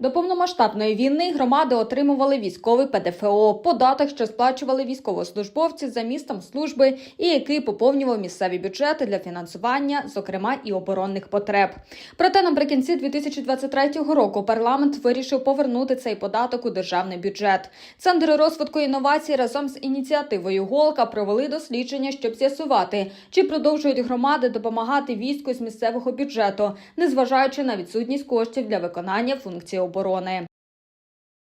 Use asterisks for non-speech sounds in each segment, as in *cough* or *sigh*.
До повномасштабної війни громади отримували військовий ПДФО, податок, що сплачували військовослужбовці за містом служби, і який поповнював місцеві бюджети для фінансування, зокрема і оборонних потреб. Проте наприкінці 2023 року парламент вирішив повернути цей податок у державний бюджет. Центр розвитку інновацій разом з ініціативою Голка провели дослідження, щоб з'ясувати, чи продовжують громади допомагати війську з місцевого бюджету, незважаючи на відсутність коштів для виконання функцій оборони.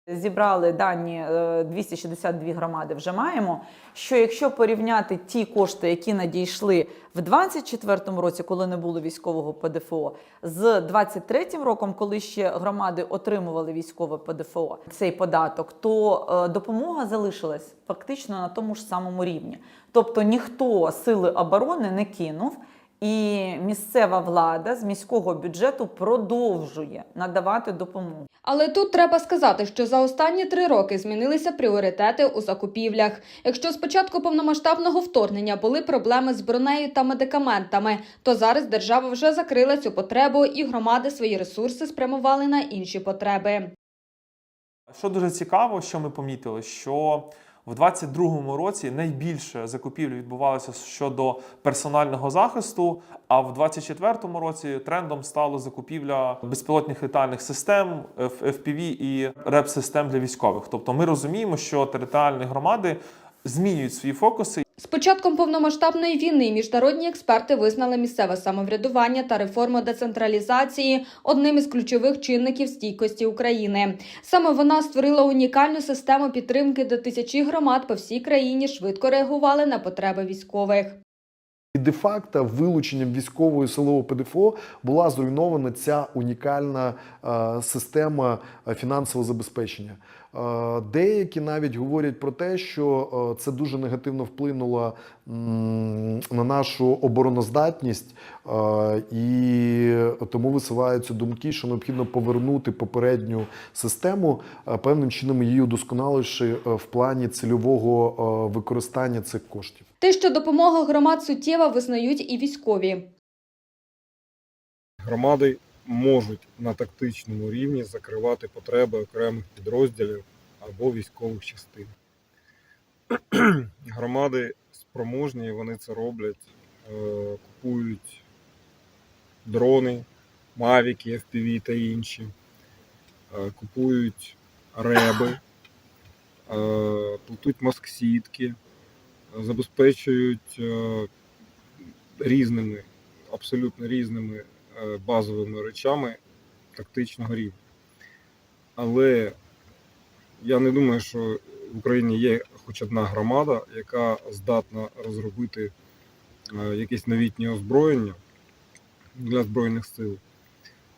Зібрали дані е, 262 громади. Вже маємо. Що якщо порівняти ті кошти, які надійшли в 2024 році, коли не було військового ПДФО, з 2023 роком, коли ще громади отримували військове ПДФО, цей податок, то е, допомога залишилась фактично на тому ж самому рівні. Тобто ніхто сили оборони не кинув. І місцева влада з міського бюджету продовжує надавати допомогу. Але тут треба сказати, що за останні три роки змінилися пріоритети у закупівлях. Якщо з початку повномасштабного вторгнення були проблеми з бронею та медикаментами, то зараз держава вже закрила цю потребу, і громади свої ресурси спрямували на інші потреби. Що дуже цікаво, що ми помітили, що в 2022 році найбільше закупівлі відбувалося щодо персонального захисту. А в 2024 році трендом стало закупівля безпілотних літальних систем, FPV і РЕП-систем для військових. Тобто, ми розуміємо, що територіальні громади змінюють свої фокуси З початком повномасштабної війни міжнародні експерти визнали місцеве самоврядування та реформу децентралізації одним із ключових чинників стійкості України. Саме вона створила унікальну систему підтримки, де тисячі громад по всій країні швидко реагували на потреби військових. І де-факто вилученням військового і силового ПДФО була зруйнована ця унікальна е, система е, фінансового забезпечення. Е, деякі навіть говорять про те, що е, це дуже негативно вплинуло м, на нашу обороноздатність, е, і тому висуваються думки, що необхідно повернути попередню систему, е, певним чином її удосконаливши е, в плані цільового е, використання цих коштів. Те, що допомога громад суттєва, визнають і військові. Громади можуть на тактичному рівні закривати потреби окремих підрозділів або військових частин. *clears throat* Громади спроможні, вони це роблять, е, купують дрони, мавіки, FPV та інші, е, купують реби, е, плетуть маск-сітки, е, забезпечують різними, абсолютно різними е, базовими речами тактичного рівня. Але я не думаю, що в Україні є хоч одна громада, яка здатна розробити е, якесь новітнє озброєння для Збройних сил,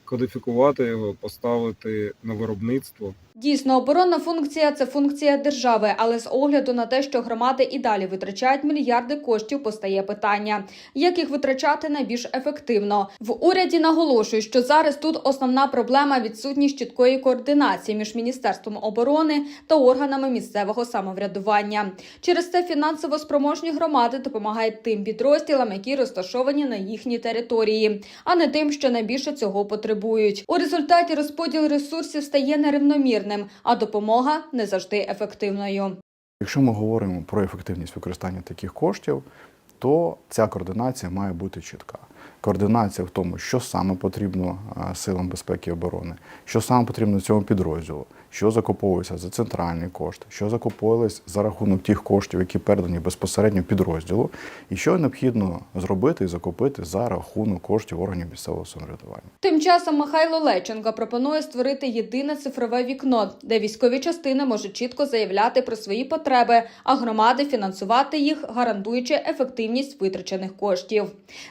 кодифікувати його, поставити на виробництво. Дійсно, оборонна функція це функція держави, але з огляду на те, що громади і далі витрачають мільярди коштів, постає питання, як їх витрачати найбільш ефективно. В уряді наголошують, що зараз тут основна проблема відсутність чіткої координації між міністерством оборони та органами місцевого самоврядування. Через це фінансово спроможні громади допомагають тим підрозділам, які розташовані на їхній території, а не тим, що найбільше цього потребують. У результаті розподіл ресурсів стає нерівномірним, а допомога не завжди ефективною. Якщо ми говоримо про ефективність використання таких коштів, то ця координація має бути чітка. Координація в тому, що саме потрібно е, силам безпеки і оборони, що саме потрібно цьому підрозділу, що закуповується за центральні кошти, що закуповувалось за рахунок тих коштів, які передані безпосередньо підрозділу, і що необхідно зробити і закупити за рахунок коштів органів місцевого самоврядування. Тим часом Михайло Леченко пропонує створити єдине цифрове вікно, де військові частини можуть чітко заявляти про свої потреби, а громади фінансувати їх, гарантуючи ефективність витрачених коштів.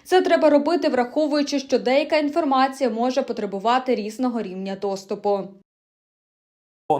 Це треба робити, враховуючи, що деяка інформація може потребувати різного рівня доступу.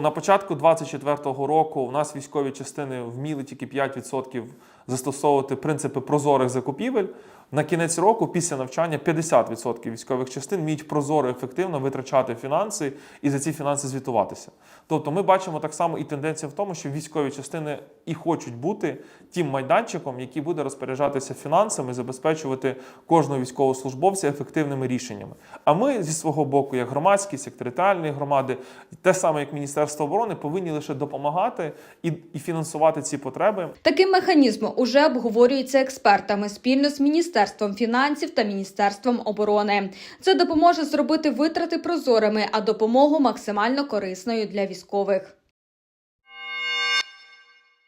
На початку 2024 року у нас військові частини вміли тільки 5% застосовувати принципи прозорих закупівель. На кінець року, після навчання, 50% військових частин вміють прозоро, ефективно витрачати фінанси і за ці фінанси звітуватися. Тобто ми бачимо так само і тенденцію в тому, що військові частини і хочуть бути тим майданчиком, який буде розпоряджатися фінансами, забезпечувати кожного військовослужбовця ефективними рішеннями. А ми зі свого боку, як громадськість, як територіальні громади, те саме як Міністерство оборони, повинні лише допомагати і, і фінансувати ці потреби. Такий механізм уже обговорюється експертами спільно з Міністерством фінансів та Міністерством оборони. Це допоможе зробити витрати прозорими, а допомогу максимально корисною для військових.